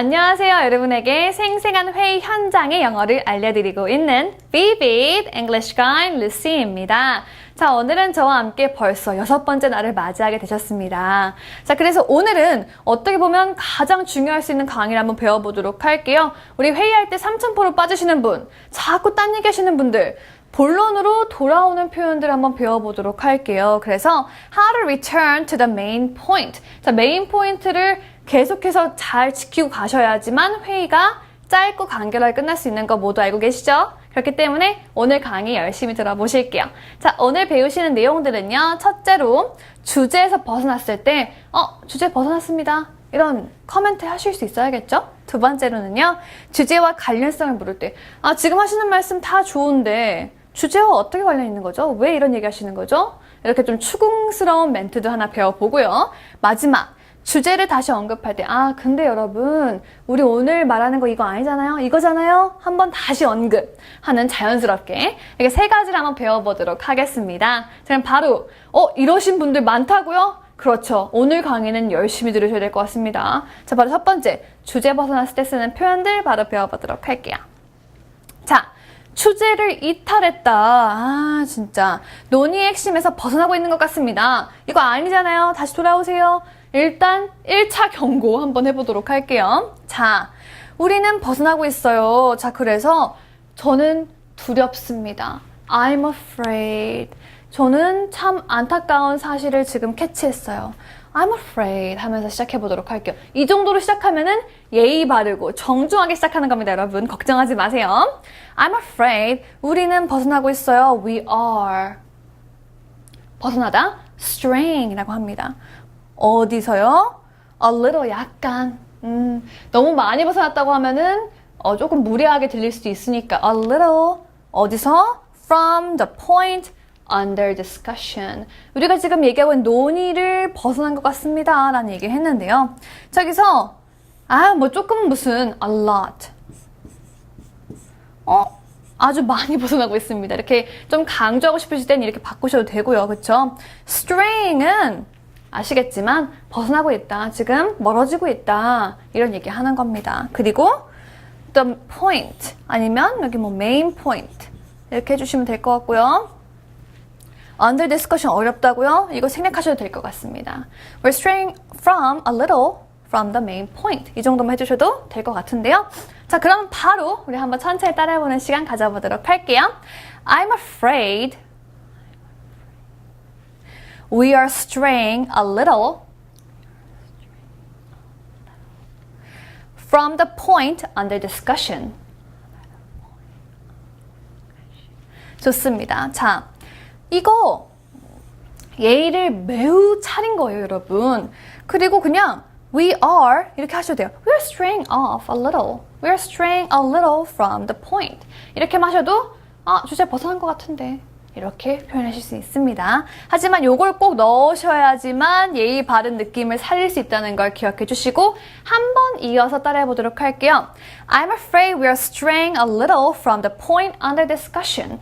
안녕하세요. 여러분에게 생생한 회의 현장의 영어를 알려드리고 있는 Vivid English Guide Lucy입니다. 자, 오늘은 저와 함께 벌써 여섯 번째 날을 맞이하게 되셨습니다. 자, 그래서 오늘은 어떻게 보면 가장 중요할 수 있는 강의를 한번 배워보도록 할게요. 우리 회의할 때 삼천포로 빠지시는 분, 자꾸 딴 얘기 하시는 분들, 본론으로 돌아오는 표현들 한번 배워보도록 할게요. 그래서 how to return to the main point. 자, 메인 포인트를 계속해서 잘 지키고 가셔야지만 회의가 짧고 간결하게 끝날 수 있는 거 모두 알고 계시죠? 그렇기 때문에 오늘 강의 열심히 들어보실게요. 자, 오늘 배우시는 내용들은요. 첫째로 주제에서 벗어났을 때, 어, 주제 벗어났습니다. 이런 커멘트 하실 수 있어야겠죠? 두 번째로는요. 주제와 관련성을 물을 때, 아, 지금 하시는 말씀 다 좋은데 주제와 어떻게 관련 있는 거죠? 왜 이런 얘기 하시는 거죠? 이렇게 좀 추궁스러운 멘트도 하나 배워보고요. 마지막, 주제를 다시 언급할 때, 아, 근데 여러분, 우리 오늘 말하는 거 이거 아니잖아요? 이거잖아요? 한번 다시 언급하는 자연스럽게. 이렇게 세 가지를 한번 배워보도록 하겠습니다. 자, 그럼 바로, 어, 이러신 분들 많다고요? 그렇죠. 오늘 강의는 열심히 들으셔야 될 것 같습니다. 자, 바로 첫 번째, 주제 벗어났을 때 쓰는 표현들 바로 배워보도록 할게요. 자, 주제를 이탈했다. 아, 진짜. 논의의 핵심에서 벗어나고 있는 것 같습니다. 이거 아니잖아요. 다시 돌아오세요. 일단 1차 경고 한번 해보도록 할게요. 자, 우리는 벗어나고 있어요. 자, 그래서 저는 두렵습니다. I'm afraid. 저는 참 안타까운 사실을 지금 캐치했어요. I'm afraid 하면서 시작해 보도록 할게요. 이 정도로 시작하면은 예의 바르고 정중하게 시작하는 겁니다, 여러분. 걱정하지 마세요. I'm afraid. 우리는 벗어나고 있어요. We are. 벗어나다. straying이라고 합니다. 어디서요? A little 약간. 음, 너무 많이 벗어났다고 하면은 어, 조금 무례하게 들릴 수도 있으니까 a little 어디서? From the point under discussion. 우리가 지금 얘기하고 있는 논의를 벗어난 것 같습니다. 라는 얘기를 했는데요. 저기서, 아, 뭐 조금 무슨 a lot. 어, 아주 많이 벗어나고 있습니다. 이렇게 좀 강조하고 싶으실 때는 이렇게 바꾸셔도 되고요. 그쵸? straying은 아시겠지만 벗어나고 있다. 지금 멀어지고 있다. 이런 얘기 하는 겁니다. 그리고 the point 아니면 여기 뭐 main point 이렇게 해주시면 될 것 같고요. under discussion 어렵다고요? 이거 생략하셔도 될 것 같습니다. We're straying from a little from the main point. 이 정도만 해주셔도 될 것 같은데요. 자, 그럼 바로 우리 한번 천천히 따라해보는 시간 가져보도록 할게요. I'm afraid we are straying a little from the point under discussion. 좋습니다. 자, 이거 예의를 매우 차린 거예요, 여러분. 그리고 그냥 we are 이렇게 하셔도 돼요. We're straying off a little. We're straying a little from the point. 이렇게 마셔도 아, 주제 벗어난 것 같은데. 이렇게 표현하실 수 있습니다. 하지만 요걸 꼭 넣으셔야지만 예의 바른 느낌을 살릴 수 있다는 걸 기억해 주시고 한 번 이어서 따라해 보도록 할게요. I'm afraid we are straying a little from the point under discussion.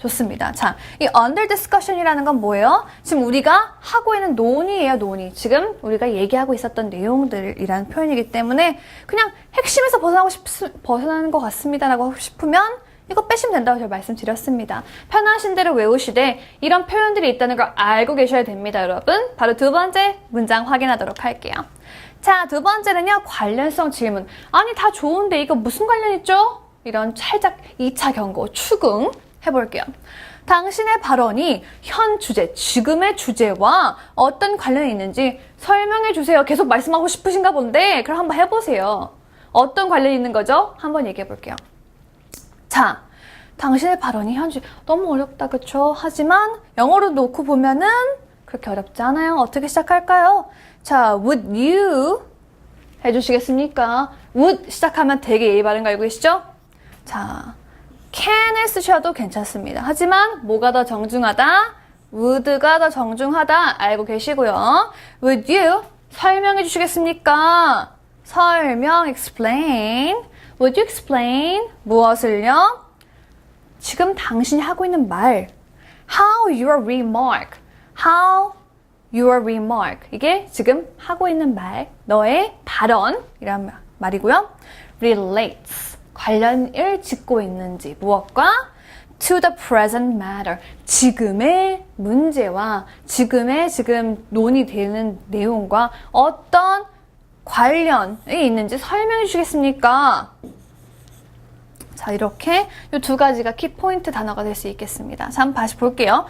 좋습니다. 자, 이 under discussion이라는 건 뭐예요? 지금 우리가 하고 있는 논의예요, 논의. 지금 우리가 얘기하고 있었던 내용들이라는 표현이기 때문에 그냥 핵심에서 벗어나고 싶, 벗어나는 것 같습니다라고 싶으면 이거 빼시면 된다고 제가 말씀드렸습니다. 편하신 대로 외우시되 이런 표현들이 있다는 걸 알고 계셔야 됩니다, 여러분. 바로 두 번째 문장 확인하도록 할게요. 자, 두 번째는요, 관련성 질문. 아니, 다 좋은데 이거 무슨 관련 있죠? 이런 살짝 2차 경고, 추궁. 해볼게요. 당신의 발언이 현 주제, 지금의 주제와 어떤 관련이 있는지 설명해 주세요. 계속 말씀하고 싶으신가 본데, 그럼 한번 해보세요. 어떤 관련이 있는 거죠? 한번 얘기해 볼게요. 자, 당신의 발언이 현재 너무 어렵다, 그쵸? 하지만 영어로 놓고 보면은 그렇게 어렵지 않아요. 어떻게 시작할까요? 자, would you 해주시겠습니까? would 시작하면 되게 예의 바른 거 알고 계시죠? 자, can을 쓰셔도 괜찮습니다. 하지만 뭐가 더 정중하다? would가 더 정중하다 알고 계시고요. would you 설명해 주시겠습니까? 설명 explain. would you explain 무엇을요? 지금 당신이 하고 있는 말 how your remark how your remark 이게 지금 하고 있는 말, 너의 발언이란 말- 말이고요. relates 관련을 짓고 있는지 무엇과 to the present matter 지금의 문제와 지금의 지금 논의되는 내용과 어떤 관련이 있는지 설명해 주시겠습니까? 자, 이렇게 이 두 가지가 키포인트 단어가 될 수 있겠습니다. 자, 한번 다시 볼게요.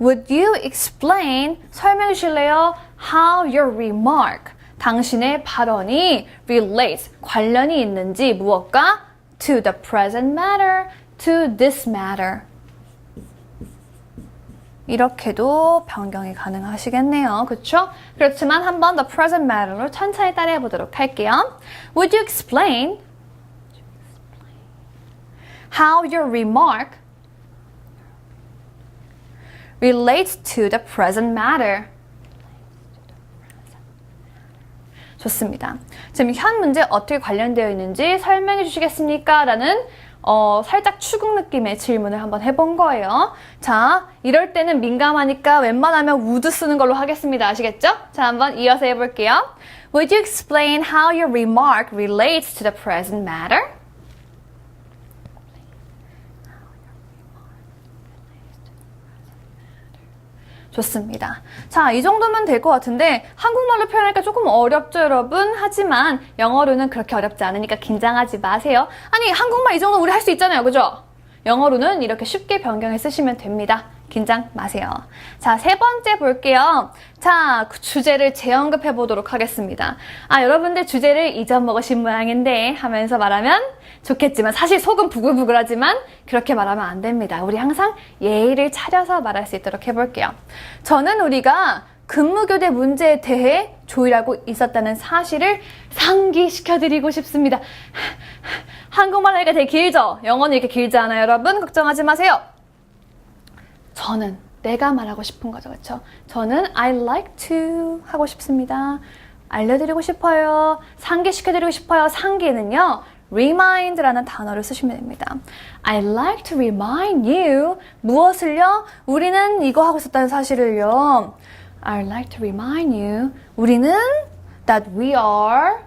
Would you explain, 설명해 주실래요? How your remark, 당신의 발언이 relates, 관련이 있는지 무엇과? To the present matter, to this matter. 이렇게도 변경이 가능하시겠네요. 그렇죠? 그렇지만 한번 the present matter로 천천히 따라해 보도록 할게요. Would you explain how your remark relates to the present matter. 좋습니다. 지금 현 문제 어떻게 관련되어 있는지 설명해 주시겠습니까? 라는 어, 살짝 추궁 느낌의 질문을 한번 해본 거예요. 자, 이럴 때는 민감하니까 웬만하면 would 쓰는 걸로 하겠습니다. 아시겠죠? 자, 한번 이어서 해볼게요. Would you explain how your remark relates to the present matter? 좋습니다. 자, 이 정도면 될 것 같은데 한국말로 표현하니까 조금 어렵죠, 여러분? 하지만 영어로는 그렇게 어렵지 않으니까 긴장하지 마세요. 아니, 한국말 이 정도 우리 할 수 있잖아요, 그죠? 영어로는 이렇게 쉽게 변경해 쓰시면 됩니다. 긴장 마세요. 자, 세 번째 볼게요. 자, 그 주제를 재언급해 보도록 하겠습니다. 아, 여러분들 주제를 잊어먹으신 모양인데 하면서 말하면 좋겠지만 사실 속은 부글부글하지만 그렇게 말하면 안 됩니다. 우리 항상 예의를 차려서 말할 수 있도록 해볼게요. 저는 우리가 근무교대 문제에 대해 조율하고 있었다는 사실을 상기시켜드리고 싶습니다. 한국말 하니까 되게 길죠? 영어는 이렇게 길지 않아요, 여러분? 걱정하지 마세요. 저는 내가 말하고 싶은 거죠, 그렇죠? 저는 I like to 하고 싶습니다. 알려드리고 싶어요. 상기시켜드리고 싶어요. 상기는요, remind라는 단어를 쓰시면 됩니다. I like to remind you 무엇을요? 우리는 이거 하고 있었다는 사실을요. I like to remind you 우리는 that we are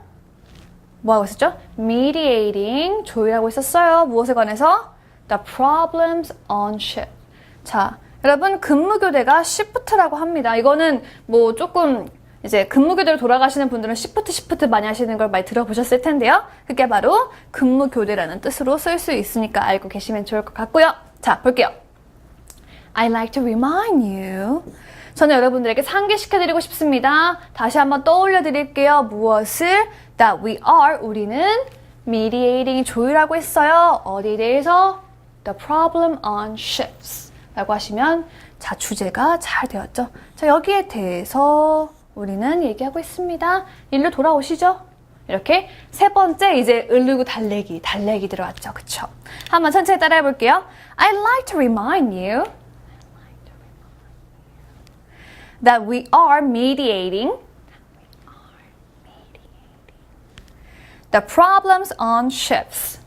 뭐 하고 있었죠? mediating 조율하고 있었어요. 무엇에 관해서? The problems on ship. 자, 여러분 근무교대가 shift라고 합니다. 이거는 뭐 조금 이제 근무교대로 돌아가시는 분들은 시프트 시프트 많이 하시는 걸 많이 들어보셨을 텐데요. 그게 바로 근무교대라는 뜻으로 쓸 수 있으니까 알고 계시면 좋을 것 같고요. 자, 볼게요. I like to remind you. 저는 여러분들에게 상기시켜드리고 싶습니다. 다시 한번 떠올려 드릴게요. 무엇을? That we are, 우리는 mediating, 조율하고 있어요. 어디에 대해서? The problem on ships. 라고 하시면, 자, 주제가 잘 되었죠? 자, 여기에 대해서 우리는 얘기하고 있습니다. 일로 돌아오시죠? 이렇게 세 번째 이제 을르고 달래기, 달래기 들어왔죠. 그쵸? 한번 천천히 따라해 볼게요. I'd like to remind you that we are mediating the problems on ships.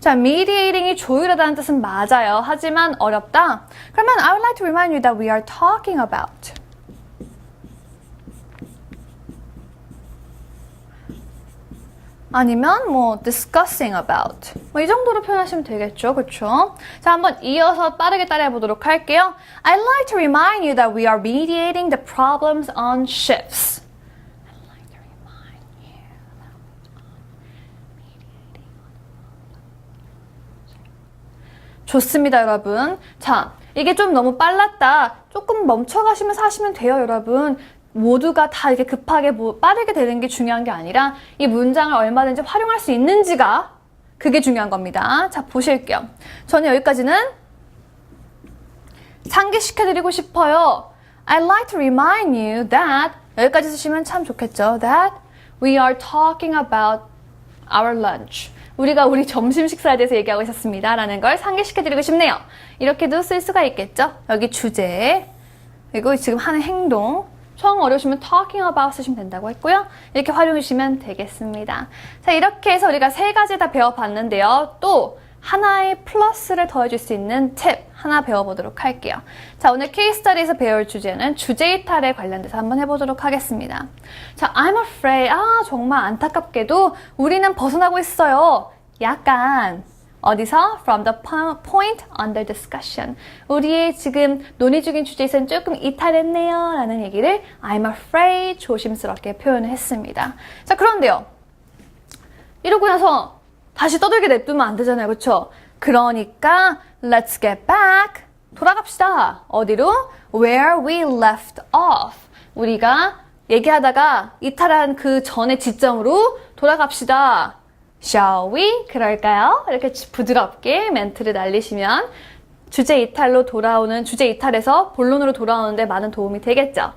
자, mediating이 조율하다는 뜻은 맞아요. 하지만 어렵다. 그러면 I would like to remind you that we are talking about. 아니면 뭐 discussing about 뭐 이 정도로 표현하시면 되겠죠, 그렇죠? 자, 한번 이어서 빠르게 따라해 보도록 할게요. I'd like to remind you that we are mediating the problems on ships. I'd like to remind you that we are mediating 좋습니다, 여러분. 자, 이게 좀 너무 빨랐다. 조금 멈춰가시면서 하시면 돼요, 여러분. 모두가 다 이렇게 급하게 뭐 빠르게 되는 게 중요한 게 아니라 이 문장을 얼마든지 활용할 수 있는지가 그게 중요한 겁니다. 자, 보실게요. 저는 여기까지는 상기시켜드리고 싶어요. I'd like to remind you that 여기까지 쓰시면 참 좋겠죠. That we are talking about our lunch. 우리가 우리 점심 식사에 대해서 얘기하고 있었습니다. 라는 걸 상기시켜드리고 싶네요. 이렇게도 쓸 수가 있겠죠. 여기 주제, 그리고 지금 하는 행동, 처음 어려우시면 talking about 쓰시면 된다고 했고요. 이렇게 활용해 주시면 되겠습니다. 자, 이렇게 해서 우리가 세 가지 다 배워봤는데요. 또 하나의 플러스를 더해줄 수 있는 팁 하나 배워보도록 할게요. 자, 오늘 케이스 스터디에서 배울 주제는 주제 이탈에 관련돼서 한번 해보도록 하겠습니다. 자, I'm afraid. 아, 정말 안타깝게도 우리는 벗어나고 있어요. 약간 어디서? From the po- point under discussion. 우리의 지금 논의 중인 주제에서는 조금 이탈했네요. 라는 얘기를 I'm afraid 조심스럽게 표현을 했습니다. 자, 그런데요. 이러고 나서 다시 떠들게 냅두면 안 되잖아요. 그쵸? 그러니까 let's get back. 돌아갑시다. 어디로? Where we left off. 우리가 얘기하다가 이탈한 그 전의 지점으로 돌아갑시다. Shall we? 그럴까요? 이렇게 부드럽게 멘트를 날리시면 주제 이탈로 돌아오는 주제 이탈에서 본론으로 돌아오는데 많은 도움이 되겠죠.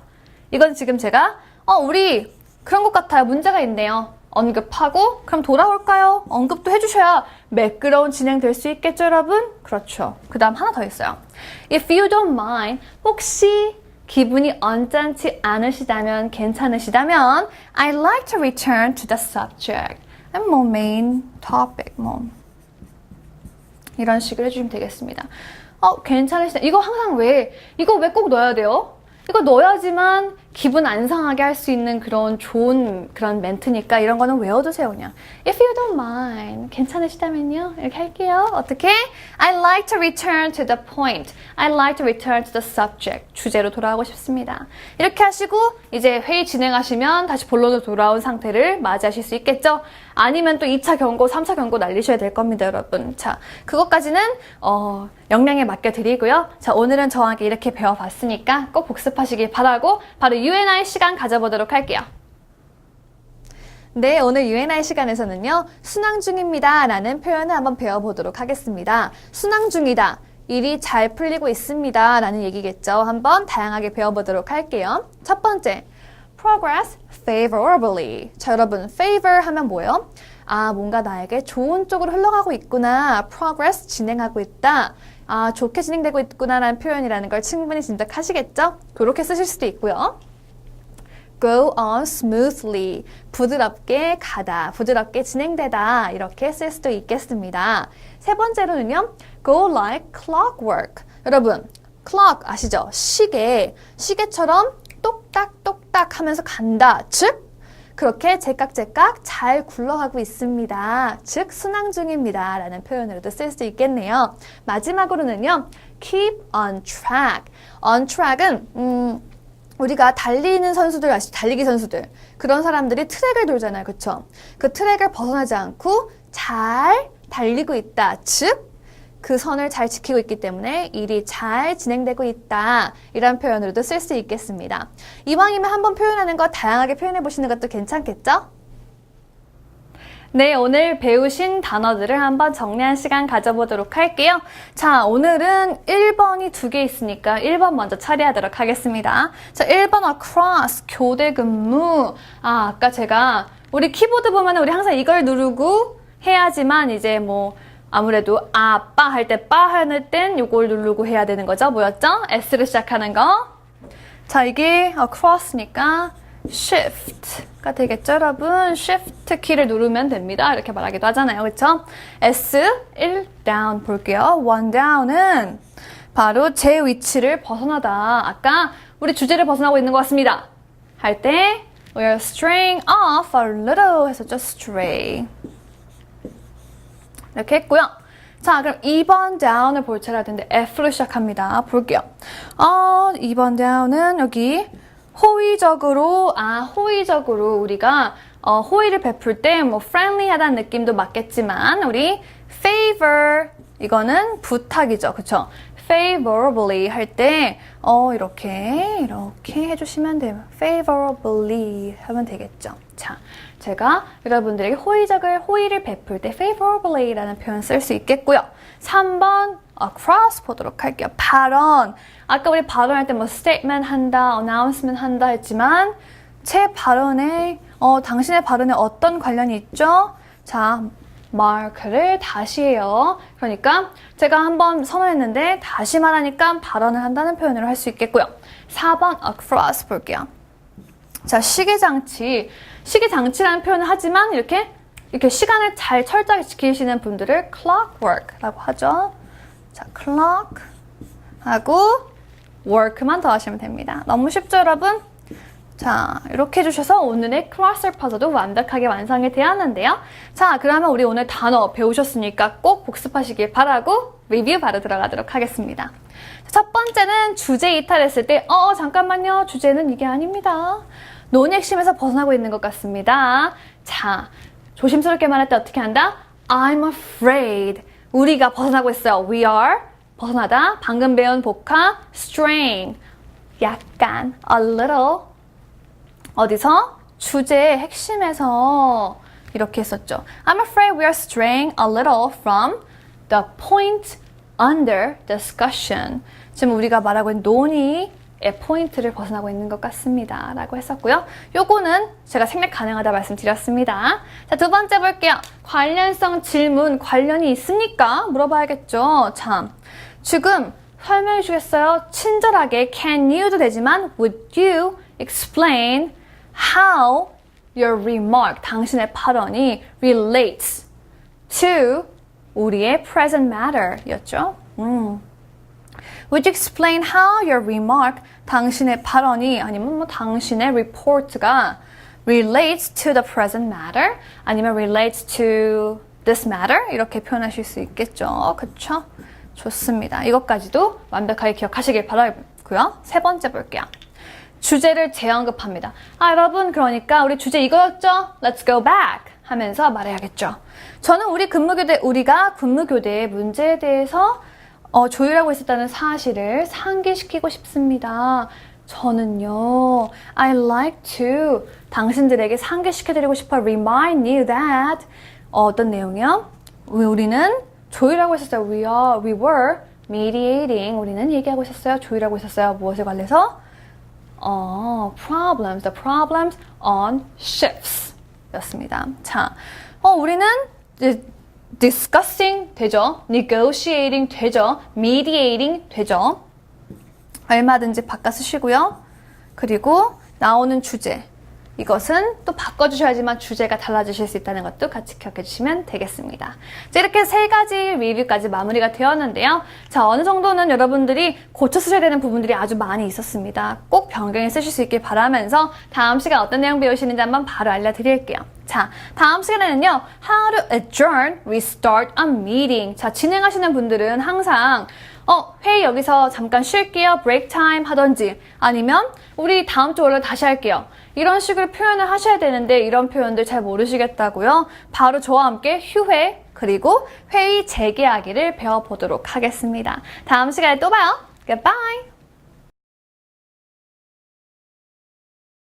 이건 지금 제가 어 우리 그런 것 같아요. 문제가 있네요. 언급하고 그럼 돌아올까요? 언급도 해주셔야 매끄러운 진행 될 수 있겠죠, 여러분? 그렇죠. 그 다음 하나 더 있어요. If you don't mind, 혹시 기분이 언짢지 않으시다면, 괜찮으시다면, I'd like to return to the subject. and 뭐 main topic, 뭐 이런 식으로 해주시면 되겠습니다. 어, 괜찮으시다. 이거 항상 왜, 이거 왜 꼭 넣어야 돼요? 이거 넣어야지만 기분 안 상하게 할 수 있는 그런 좋은 그런 멘트니까 이런 거는 외워두세요, 그냥. If you don't mind. 괜찮으시다면요. 이렇게 할게요. 어떻게? I like to return to the point. I like to return to the subject. 주제로 돌아가고 싶습니다. 이렇게 하시고 이제 회의 진행하시면 다시 본론으로 돌아온 상태를 맞이하실 수 있겠죠? 아니면 또 2차 경고, 3차 경고 날리셔야 될 겁니다, 여러분. 자, 그것까지는 어, 역량에 맡겨드리고요. 자, 오늘은 함께 이렇게 배워봤으니까 꼭 복습하시길 바라고 바로 UNI 시간 가져보도록 할게요. 네, 오늘 UNI 시간에서는요, 순항 중입니다. 라는 표현을 한번 배워보도록 하겠습니다. 순항 중이다. 일이 잘 풀리고 있습니다. 라는 얘기겠죠. 한번 다양하게 배워보도록 할게요. 첫 번째, progress favorably. 자, 여러분, favor 하면 뭐예요? 아, 뭔가 나에게 좋은 쪽으로 흘러가고 있구나. progress 진행하고 있다. 아, 좋게 진행되고 있구나라는 표현이라는 걸 충분히 짐작하시겠죠? 그렇게 쓰실 수도 있고요. Go on smoothly. 부드럽게 가다, 부드럽게 진행되다. 이렇게 쓸 수도 있겠습니다. 세 번째로는요, go like clockwork. 여러분, clock 아시죠? 시계. 시계처럼 똑딱똑딱 하면서 간다. 즉, 그렇게 제깍제깍 잘 굴러가고 있습니다. 즉, 순항 중입니다. 라는 표현으로도 쓸 수 있겠네요. 마지막으로는요, keep on track. on track은, 음, 우리가 달리는 선수들 아시죠? 달리기 선수들. 그런 사람들이 트랙을 돌잖아요. 그쵸? 그 트랙을 벗어나지 않고 잘 달리고 있다. 즉, 그 선을 잘 지키고 있기 때문에 일이 잘 진행되고 있다. 이런 표현으로도 쓸 수 있겠습니다. 이왕이면 한번 표현하는 거 다양하게 표현해 보시는 것도 괜찮겠죠? 네, 오늘 배우신 단어들을 한번 정리한 시간 가져보도록 할게요. 자, 오늘은 1번이 두 개 있으니까 1번 먼저 처리하도록 하겠습니다. 자, 1번 across, 교대 근무. 아, 아까 제가 우리 키보드 보면 우리 항상 이걸 누르고 해야지만 이제 뭐 아무래도 아빠 할 때 빠 하는 땐 요걸 누르고 해야 되는 거죠. 뭐였죠? S로 시작하는 거. 자, 이게 across니까 shift가 되겠죠, 여러분? shift 키를 누르면 됩니다. 이렇게 말하기도 하잖아요. 그쵸? S, 1 down 볼게요. 1 down은 바로 제 위치를 벗어나다. 아까 우리 주제를 벗어나고 있는 것 같습니다. 할 때 we're straying off a little 했었죠, stray. 이렇게 했고요. 자, 그럼 2번 down을 볼 차례 할 텐데 F로 시작합니다. 볼게요. 어, 2번 down은 여기 호의적으로, 아, 호의적으로 우리가 어, 호의를 베풀 때 뭐 friendly하다는 느낌도 맞겠지만 우리 favor 이거는 부탁이죠. 그쵸? favorably 할 때, 어, 이렇게, 이렇게 해주시면 돼요. favorably 하면 되겠죠. 자, 제가 여러분들에게 호의적을, 호의를 베풀 때 favorably 라는 표현 쓸 수 있겠고요. 3번, across 보도록 할게요. 발언. 아까 우리 발언할 때 뭐 statement 한다, announcement 한다 했지만, 제 발언에, 어, 당신의 발언에 어떤 관련이 있죠? 자, 마크를 다시 해요. 그러니까 제가 한번 선언했는데 다시 말하니까 발언을 한다는 표현으로 할 수 있겠고요. 4번 across 볼게요. 자, 시계장치. 시계장치라는 표현을 하지만 이렇게 이렇게 시간을 잘 철저하게 지키시는 분들을 clockwork라고 하죠. 자, clock 하고 work만 더하시면 됩니다. 너무 쉽죠, 여러분? 자, 이렇게 해주셔서 오늘의 크로스워드 퍼즐도 완벽하게 완성이 되었는데요. 자, 그러면 우리 오늘 단어 배우셨으니까 꼭 복습하시길 바라고 리뷰 바로 들어가도록 하겠습니다. 첫 번째는 주제 이탈했을 때, 어, 잠깐만요. 주제는 이게 아닙니다. 논의 핵심에서 벗어나고 있는 것 같습니다. 자, 조심스럽게 말할 때 어떻게 한다? I'm afraid. 우리가 벗어나고 있어요. We are 벗어나다. 방금 배운 복화 strain. 약간 a little 어디서 주제의 핵심에서 이렇게 했었죠. I'm afraid we are straying a little from the point under discussion. 지금 우리가 말하고 있는 논의의 포인트를 벗어나고 있는 것 같습니다. 라고 했었고요. 요거는 제가 생략 가능하다 말씀드렸습니다. 자, 두 번째 볼게요. 관련성 질문, 관련이 있습니까? 물어봐야겠죠. 참. 지금 설명해 주겠어요? 친절하게 can you도 되지만 would you explain how your remark, 당신의 발언이 relates to 우리의 present matter 였죠. 음. Would you explain how your remark, 당신의 발언이 아니면 뭐 당신의 report가 relates to the present matter 아니면 relates to this matter 이렇게 표현하실 수 있겠죠. 그쵸? 좋습니다. 이것까지도 완벽하게 기억하시길 바라고요. 세 번째 볼게요. 주제를 재언급합니다. 아, 여러분, 그러니까 우리 주제 이거였죠? Let's go back 하면서 말해야겠죠. 저는 우리 근무교대, 우리가 근무교대의 문제에 대해서 어, 조율하고 있었다는 사실을 상기시키고 싶습니다. 저는요, I like to 당신들에게 상기시켜드리고 싶어 remind you that 어, 어떤 내용이요? 우리- 우리는 조율하고 있었어요. We are, we were mediating. 우리는 얘기하고 있었어요. 조율하고 있었어요. 무엇에 관해서? 어, problems, the problems on ships 였습니다. 자, 어, 우리는 discussing 되죠. negotiating 되죠. mediating 되죠. 얼마든지 바꿔 쓰시고요. 그리고 나오는 주제. 이것은 또 바꿔주셔야지만 주제가 달라지실 수 있다는 것도 같이 기억해 주시면 되겠습니다. 자, 이렇게 세 가지 리뷰까지 마무리가 되었는데요. 자, 어느 정도는 여러분들이 고쳐 쓰셔야 되는 부분들이 아주 많이 있었습니다. 꼭 변경해 쓰실 수 있길 바라면서 다음 시간 어떤 내용 배우시는지 한번 바로 알려드릴게요. 자, 다음 시간에는요, how to adjourn, restart a meeting. 자, 진행하시는 분들은 항상 어, 회의 여기서 잠깐 쉴게요. break time 하던지 아니면 우리 다음 주 월요일 다시 할게요. 이런 식으로 표현을 하셔야 되는데 이런 표현들 잘 모르시겠다고요? 바로 저와 함께 휴회 그리고 회의 재개하기를 배워보도록 하겠습니다. 다음 시간에 또 봐요. Goodbye!